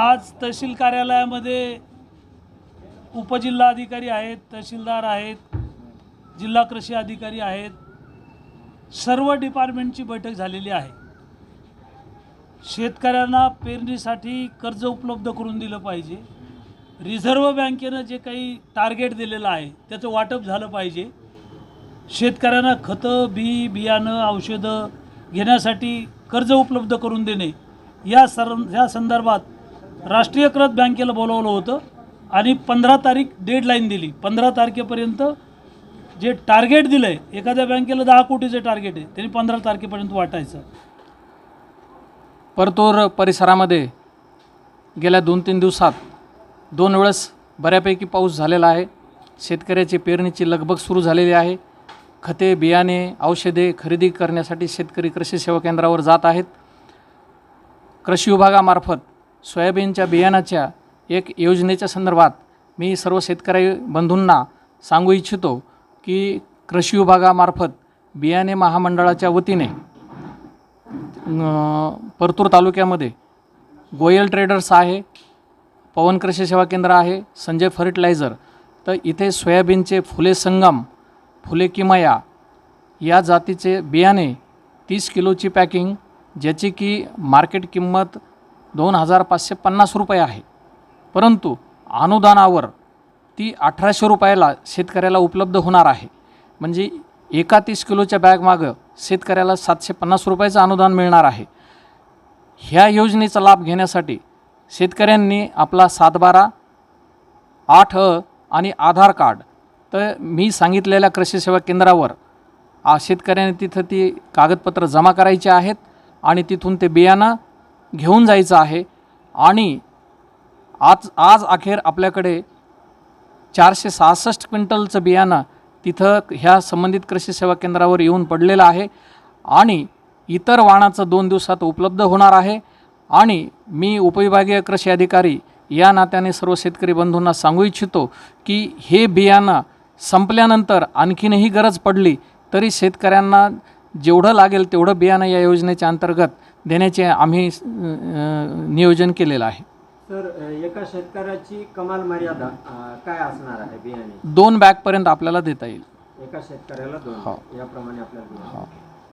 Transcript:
आज तहसील कार्यालयामध्ये उपजिल्हाधिकारी आहेत तहसीलदार आहेत जिल्हा कृषी अधिकारी आहेत सर्व डिपार्टमेंटची बैठक झालेली आहे. शेतकऱ्यांना पेरणीसाठी कर्ज उपलब्ध करून दिलं पाहिजे. रिझर्व्ह बँकेनं जे काही टार्गेट दिलेलं आहे त्याचं वाटप झालं पाहिजे. शेतकऱ्यांना खतं बी बियाणं औषधं घेण्यासाठी कर्ज उपलब्ध करून देणे या सर या संदर्भात राष्ट्रीयकृत बँकेला बोलवलं होतं आणि पंधरा तारीख डेडलाईन दिली. पंधरा तारखेपर्यंत जे टार्गेट दिलं आहे एखाद्या बँकेला दहा कोटीचे टार्गेट आहे त्यांनी पंधरा तारखेपर्यंत वाटायचं. परतूर परिसरामध्ये गेल्या दोन तीन दिवसात दोन वेळेस बऱ्यापैकी पाऊस झालेला आहे. शेतकऱ्याची पेरणीची लगबग सुरू झालेली आहे. खते बियाणे औषधे खरेदी करण्यासाठी शेतकरी कृषी सेवा केंद्रावर जात आहेत. कृषी विभागामार्फत सोयाबीनच्या बियाणाच्या एक योजनेच्या संदर्भात मी सर्व शेतकरी बंधूंना सांगू इच्छितो की कृषी विभागामार्फत बियाणे महामंडळाच्या वतीने परतूर तालुक्यामध्ये गोयल ट्रेडर्स आहे पवन कृषी सेवा केंद्र आहे संजय फर्टिलायझर. तर इथे सोयाबीनचे फुले संगम फुले किमया या जातीचे बियाणे तीस किलोची पॅकिंग ज्याची की मार्केट किंमत दोन हजार पाचशे पन्नास रुपये आहे. परंतु अनुदानावर ती अठराशे रुपयाला शेतकऱ्याला उपलब्ध होणार आहे. म्हणजे एका तीस किलोच्या बॅगमागं शेतकऱ्याला सातशे पन्नास रुपयाचं अनुदान मिळणार आहे. ह्या योजनेचा लाभ घेण्यासाठी शेतकऱ्यांनी आपला सातबारा आठ अ आणि आधार कार्ड तर मी सांगितलेल्या कृषी सेवा केंद्रावर शेतकऱ्यांनी तिथं ती कागदपत्र जमा करायची आहेत आणि तिथून ते बियाणं घेऊन जायचं आहे. आणि आज आज अखेर आपल्याकडे चारशे सहासष्ट क्विंटलचं बियाणं तिथं ह्या संबंधित कृषी सेवा केंद्रावर येऊन पडलेलं आहे. आणि इतर वाणाचं दोन दिवसात उपलब्ध होणार आहे. आणि मी उपविभागीय कृषी अधिकारी या नात्याने सर्व शेतकरी बंधूंना सांगू इच्छितो की हे बियाणं संपल्यानंतर आणखीनही गरज पडली तरी शेतकऱ्यांना जेवढं लागेल तेवढं बियाणं या योजनेच्या अंतर्गत देण्याचे आम्ही नियोजन केलेलं आहे तर अ, एका शेतकऱ्याची कमाल मर्यादा काय असणार आहे बियाणे दोन बॅगपर्यंत आपल्याला देता येईल एका शेतकऱ्याला दोन हो. याप्रमाणे आपल्याला बियाणे.